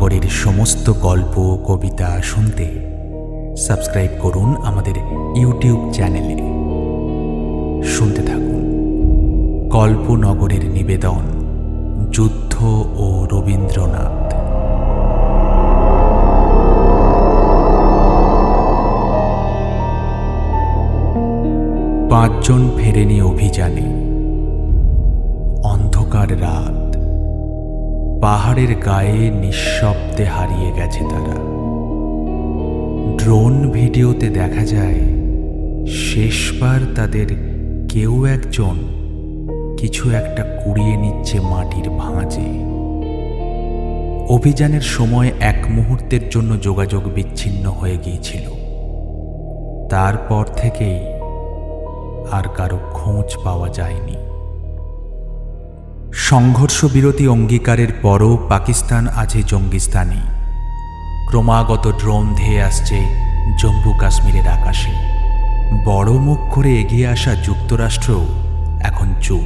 নগরের সমস্ত গল্প, কবিতা শুনতে সাবস্ক্রাইব করুন আমাদের ইউটিউব চ্যানেলে। শুনতে থাকুন। কল্পনগরের নিবেদন, যুদ্ধ ও রবীন্দ্রনাথ। পাঁচজন ফেরেনি অভিযানে পাহাড়ের গায়ে নিঃশব্দে হারিয়ে গেছে তারা। ড্রোন ভিডিওতে দেখা যায়, শেষবার তাদের কেউ একজন কিছু একটা কুড়িয়ে নিচ্ছে মাটির ভাঁজে। অভিযানের সময় এক মুহূর্তের জন্য যোগাযোগ বিচ্ছিন্ন হয়ে গিয়েছিল। তারপর থেকেই আর কারও খোঁজ পাওয়া যায়নি। সংঘর্ষ বিরতি অঙ্গীকারের পরও পাকিস্তান আছে জঙ্গিস্তানি। ক্রমাগত ড্রোন ধেয়ে আসছে জম্মু কাশ্মীরের আকাশে। বড় মুখ করে এগিয়ে আসা যুক্তরাষ্ট্র এখন চুপ।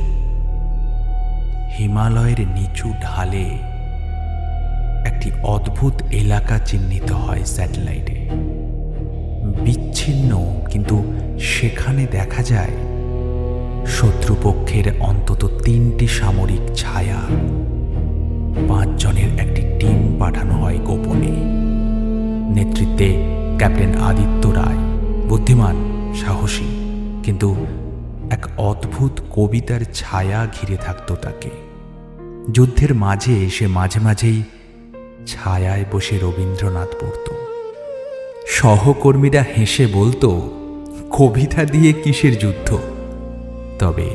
হিমালয়ের নিচু ঢালে একটি অদ্ভুত এলাকা চিহ্নিত হয় স্যাটেলাইটে। বিচ্ছিন্ন, কিন্তু সেখানে দেখা যায় শত্রুপক্ষের অন্তত তিনটি সামরিক ছায়া। পাঁচজনের একটি টিম পাঠানো হয় গোপনে। নেতৃত্বে ক্যাপ্টেন আদিত্য রায়, বুদ্ধিমান, সাহসী, কিন্তু এক অদ্ভুত কবিতার ছায়া ঘিরে থাকত তাকে। যুদ্ধের মাঝে সে মাঝে মাঝেই ছায়ায় বসে রবীন্দ্রনাথ পড়ত। সহকর্মীরা হেসে বলতো, কবিতা দিয়ে কিসের যুদ্ধ? তবে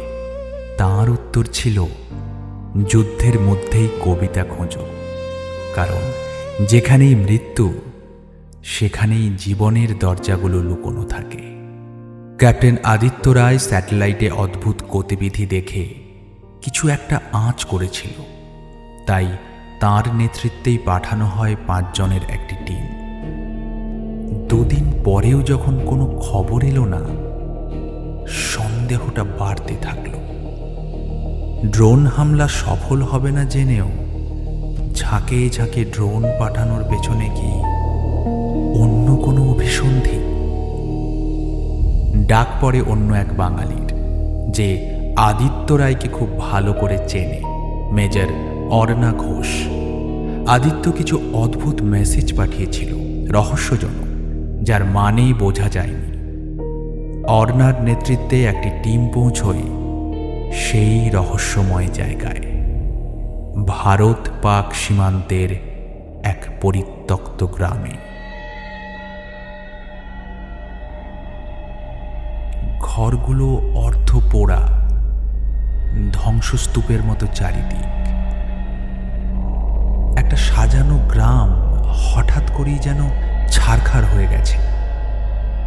তার উত্তর ছিল, যুদ্ধের মধ্যেই কবিতা খোঁজো। কারণ যেখানেই মৃত্যু, সেখানেই জীবনের দরজাগুলো লুকোনো থাকে। ক্যাপ্টেন আদিত্য রায় স্যাটেলাইটে অদ্ভুত গতিবিধি দেখে কিছু একটা আঁচ করেছিল। তাই তার নেতৃত্বেই পাঠানো হয় পাঁচজনের একটি টিম। দুদিন পরেও যখন কোনো খবর এলো না সন্দেহটা বাড়তে থাকল। ড্রোন হামলা সফল হবে না জেনেও ঝাঁকে ঝাঁকে ড্রোন পাঠানোর পেছনে কি অন্য কোনো অভিসন্ধি? ডাক পড়ে অন্য এক বাঙালির, যে আদিত্য রায়কে খুব ভালো করে চেনে, মেজর অর্ণা ঘোষ। আদিত্য কিছু অদ্ভুত মেসেজ পাঠিয়েছিল, রহস্যজনক, যার মানেই বোঝা যায়নি। অর্ণার নেতৃত্বে একটি টিম পৌঁছয় সেই রহস্যময় জায়গায়। ভারত পাক সীমান্তের এক পরিত্যক্ত গ্রামে। ঘরগুলো অর্ধ পোড়া ধ্বংসস্তূপের মতো চারিদিক। একটা সাজানো গ্রাম হঠাৎ করেই যেন ছারখার হয়ে গেছে।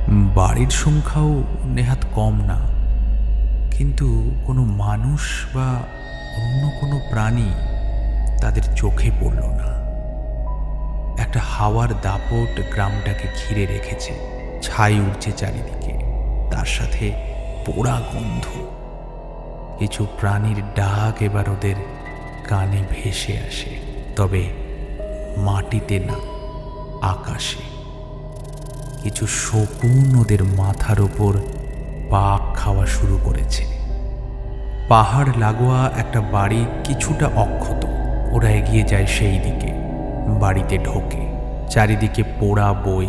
বাড়ির সংখ্যাও নেহাত কম না। কিন্তু কোনো মানুষ বা অন্য কোনো প্রাণী তাদের চোখে পড়ল না। একটা হাওয়ার দাপট গ্রামটাকে ঘিরে রেখেছে, ছাই উঠছে চারিদিকে, তার সাথে পোড়া গন্ধ। কিছু প্রাণীর ডাক এবার ওদের কানে ভেসে আসে, তবে মাটিতে না, আকাশে। কিছু শকুন ওদের মাথার ওপর পাক খাওয়া শুরু করেছে। পাহাড় লাগোয়া একটা বাড়ি কিছুটা অক্ষত। ওরা এগিয়ে যায় সেই দিকে। বাড়িতে ঢোকে। চারিদিকে পোড়া বই।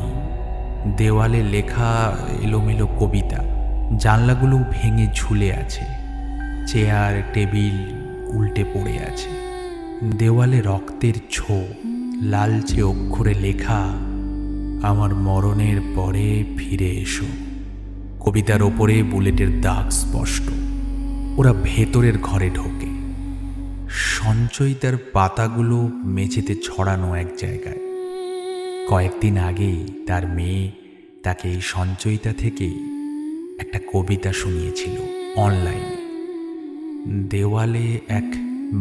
দেওয়ালে লেখা এলোমেলো কবিতা। জানলাগুলো ভেঙে ঝুলে আছে। চেয়ার, টেবিল উল্টে পড়ে আছে। দেওয়ালে রক্তের ছো, লালচে অক্ষরে লেখা আমার মরণের পরে ফিরে এসো। কবিতার ওপরে বুলেটের দাগ স্পষ্ট। ওরা ভেতরের ঘরে ঢোকে। সঞ্চয়িতার পাতাগুলো মেঝেতে ছড়ানো এক জায়গায়। কয়েকদিন আগেই তার মেয়ে তাকে এই সঞ্চয়িতা থেকে একটা কবিতা শুনিয়েছিল অনলাইনে। দেওয়ালে এক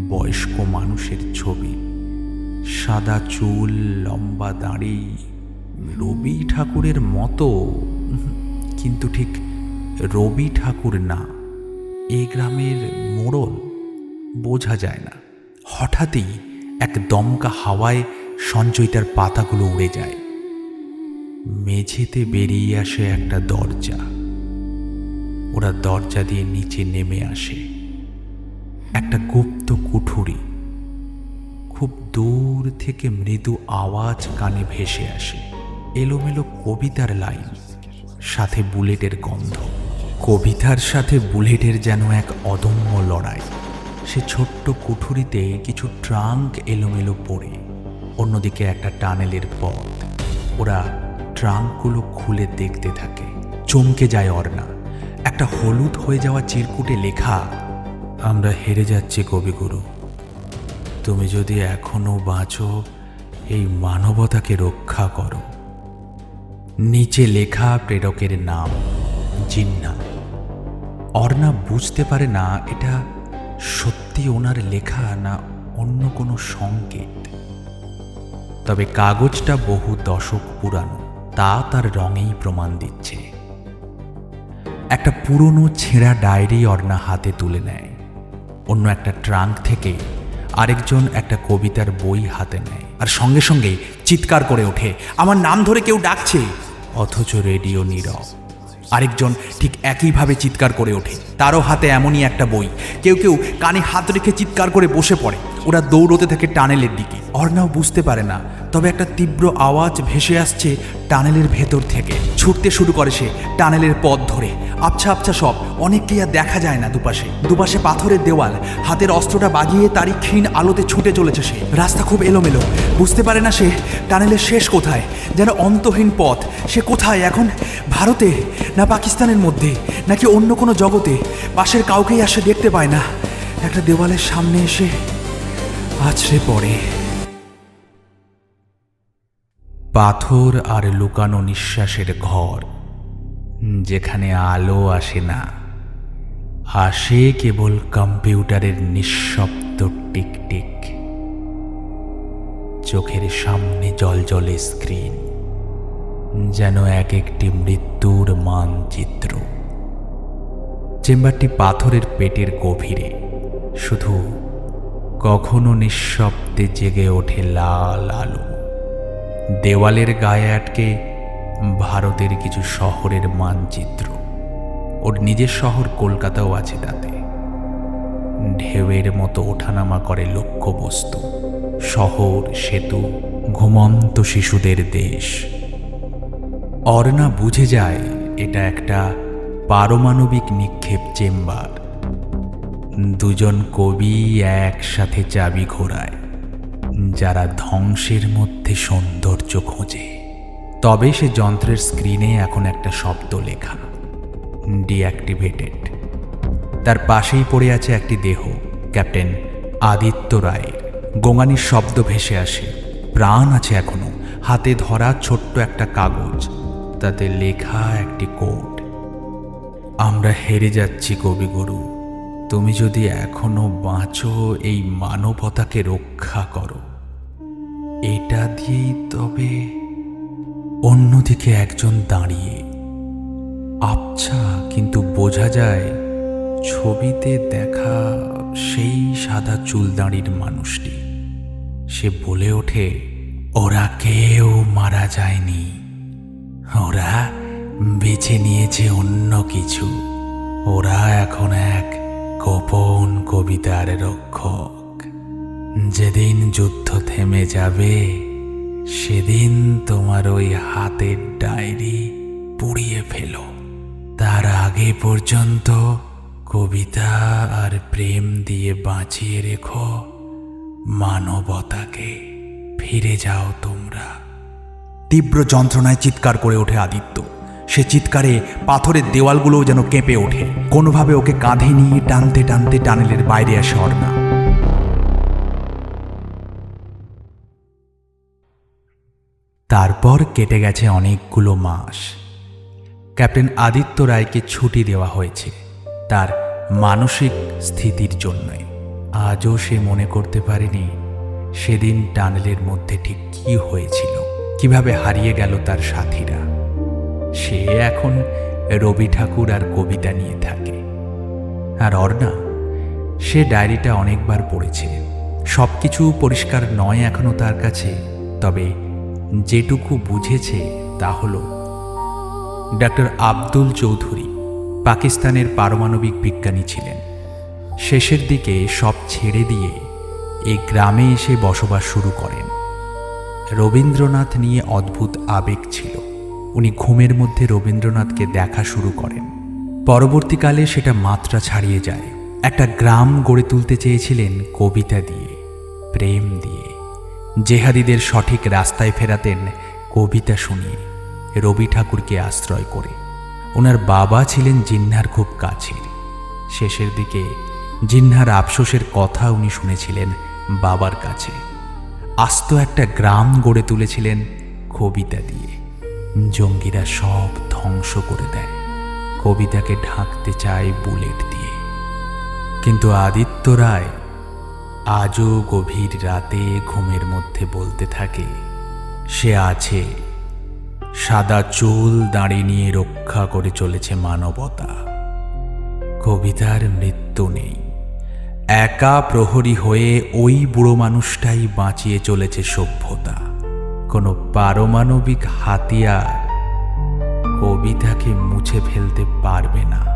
বয়স্ক মানুষের ছবি। সাদা চুল, লম্বা দাড়ি রবি ঠাকুরের মতো। কিন্তু ঠিক রবি ঠাকুর না। এ গ্রামের মোড়ল বোঝা যায় না। হঠাৎই এক দমকা হাওয়ায় সঞ্চয়টার পাতাগুলো উড়ে যায়। মেঝেতে বেরিয়ে আসে একটা দরজা। ওরা দরজা দিয়ে নিচে নেমে আসে। একটা গুপ্ত কুঠুরি। খুব দূর থেকে মৃদু আওয়াজ কানে ভেসে আসে। এলোমেলো কবিতার লাইন, সাথে বুলেটের গন্ধ। কবিতার সাথে বুলেটের যেন এক অদম্য লড়াই। সে ছোট্ট কুঠুরিতে কিছু ট্রাঙ্ক এলোমেলো পড়ে। অন্যদিকে একটা টানেলের পথ। ওরা ট্রাঙ্কগুলো খুলে দেখতে থাকে। চমকে যায় অর্ণা। একটা হলুদ হয়ে যাওয়া চিরকুটে লেখা, আমরা হেরে যাচ্ছি কবিগুরু। তুমি যদি এখনও বাঁচো, এই মানবতাকে রক্ষা করো। নিচে লেখা প্রেরকের নাম, জিন্না। অর্ণা বুঝতে পারে না এটা সত্যি ওনার লেখা না অন্য কোনো সংকেত। তবে কাগজটা বহু দশক পুরানো, তা তার রঙেই প্রমাণ দিচ্ছে। একটা পুরনো ছেঁড়া ডায়েরি অর্ণা হাতে তুলে নেয়, অন্য একটা ট্রাঙ্ক থেকে আরেকজন একটা কবিতার বই হাতে নেয়, আর সঙ্গে সঙ্গেই চিৎকার করে ওঠে, আমার নাম ধরে কেউ ডাকছে। অথচ রেডিও নীরব। আরেকজন ঠিক একইভাবে চিৎকার করে ওঠে। তারও হাতে এমনই একটা বই। কেউ কেউ কানে হাত রেখে চিৎকার করে বসে পড়ে। ওরা দৌড়তে থাকে টানেলের দিকে। অর্ণাও বুঝতে পারে না। তবে একটা তীব্র আওয়াজ ভেসে আসছে টানেলের ভেতর থেকে। ছুটতে শুরু করে সে টানেলের পথ ধরে। আবছা আবছা সব অনেককেই আর দেখা যায় না দুপাশে। দুপাশে পাথরের দেওয়াল, হাতের অস্ত্রটা বাগিয়ে তারই ক্ষীণ আলোতে ছুটে চলেছে সে। রাস্তা খুব এলোমেলো, বুঝতে পারে না সে টানেলের শেষ কোথায়, যেন অন্তহীন পথ। সে কোথায় এখন? ভারতে না পাকিস্তানের মধ্যে, নাকি অন্য কোনো জগতে? পাশের কাউকেই আসে দেখতে পায় না। একটা দেওয়ালের সামনে এসে আছড়ে পড়ে। পাথর আর লুকানো নিঃশ্বাসের ঘর। যেখানে আলো আসে না, আসে কেবল কম্পিউটারের নিঃশব্দ টিকটিক। চোখের সামনে জলজলে স্ক্রিন, যেন এক একটি মৃত্যুর মানচিত্র। চেম্বারটি পাথরের পেটের গভীরে, শুধু কখনো নিঃশব্দে জেগে ওঠে লাল আলো। দেওয়ালের গায়ে আটকে ভারতের কিছু শহরের মানচিত্র। ওর নিজের শহর কলকাতাও আছে তাতে। ঢেউয়ের মতো ওঠানামা করে লক্ষ্যবস্তু, শহর, সেতু, ঘুমন্ত শিশুদের দেশ। অর্ণা বুঝে যায় এটা একটা পারমাণবিক নিক্ষেপ চেম্বার। দুজন কবি একসাথে চাবি ঘোরায়, যারা ধ্বংসের মধ্যে সৌন্দর্য খোঁজে। তবে সে যন্ত্রের স্ক্রিনে এখন একটা শব্দ লেখা। ডিঅ্যাক্টিভেটেড তার পাশেই পড়ে আছে একটি দেহ। ক্যাপ্টেন আদিত্য রায়ের। গোঙানির শব্দ ভেসে আসে। প্রাণ আছে এখনও। হাতে ধরা ছোট্ট একটা কাগজ। তাতে লেখা একটি কোড। আমরা হেরে যাচ্ছি কবিগুরু তুমি যদি এখনও বাঁচো, এই মানবতাকে রক্ষা করো। এটা দিয়েই তবে অন্যদিকে একজন দাঁড়িয়ে। আবছা, কিন্তু বোঝা যায় ছবিতে দেখা সেই সাদা চুলদাঁড়ির মানুষটি। সে বলে ওঠে, ওরা কেউ মারা যায়নি। ওরা বেছে নিয়েছে অন্য কিছু। ওরা এখন এক গোপন কবিতার রক্ষক। যেদিন যুদ্ধ থেমে যাবে সেদিন তোমার ওই হাতের ডায়েরি পুড়িয়ে ফেলো। তার আগে পর্যন্ত কবিতা আর প্রেম দিয়ে বাঁচিয়ে রেখো। মানবতাকে ফিরে যাও তোমরা। তীব্র যন্ত্রণায় চিৎকার করে ওঠে আদিত্য। সে চিৎকারে পাথরের দেওয়ালগুলোও যেন কেঁপে ওঠে। কোনোভাবে ওকে কাঁধে নিয়ে টানতে টানতে টানেলের বাইরে আসে অর্ণা। তারপর কেটে গেছে অনেকগুলো মাস। ক্যাপ্টেন আদিত্য রায়কে ছুটি দেওয়া হয়েছে তার মানসিক স্থিতির জন্যই। আজও সে মনে করতে পারেনি সেদিন টানেলের মধ্যে ঠিক কি হয়েছিল, কীভাবে হারিয়ে গেল তার সাথীরা। সে এখন রবি ঠাকুর আর কবিতা নিয়ে থাকে। আর অর্ণা, সে ডায়েরিটা অনেকবার পড়েছে। সব কিছু পরিষ্কার নয় এখনও তার কাছে, তবে যেটুকু বুঝেছে তা হল, ডাক্তার আব্দুল চৌধুরী পাকিস্তানের পারমাণবিক বিজ্ঞানী ছিলেন। শেষের দিকে সব ছেড়ে দিয়ে এই গ্রামে এসে বসবাস শুরু করেন। রবীন্দ্রনাথ নিয়ে অদ্ভুত আবেগ ছিল। উনি ঘুমের মধ্যে রবীন্দ্রনাথকে দেখা শুরু করেন। পরবর্তীকালে সেটা মাত্রা ছাড়িয়ে যায়। একটা গ্রাম গড়ে তুলতে চেয়েছিলেন কবিতা দিয়ে, প্রেম দিয়ে। জেহাদিদের সঠিক রাস্তায় ফেরাতেন কবিতা শুনিয়ে রবি ঠাকুরকে আশ্রয় করে। ওনার বাবা ছিলেন জিন্নার খুব কাছের। শেষের দিকে জিন্নার আফসোসের কথা উনি শুনেছিলেন বাবার কাছে। আস্ত একটা গ্রাম গড়ে তুলেছিলেন কবিতা দিয়ে। জঙ্গিরা সব ধ্বংস করে দেয়। কবিতাকে ঢাকতে চায় বুলেট দিয়ে। কিন্তু আদিত্য রায় আজও গভীর রাতে ঘুমের মধ্যে বলতে থাকে, সে আছে। সাদা চুল দাঁড়িয়ে নিয়ে রক্ষা করে চলেছে মানবতা। কবিতার মৃত্যু নেই। একা প্রহরী হয়ে ওই বুড়ো মানুষটাই বাঁচিয়ে চলেছে সভ্যতা। কোনো পারমাণবিক হাতিয়ার কবিতাকে মুছে ফেলতে পারবে না।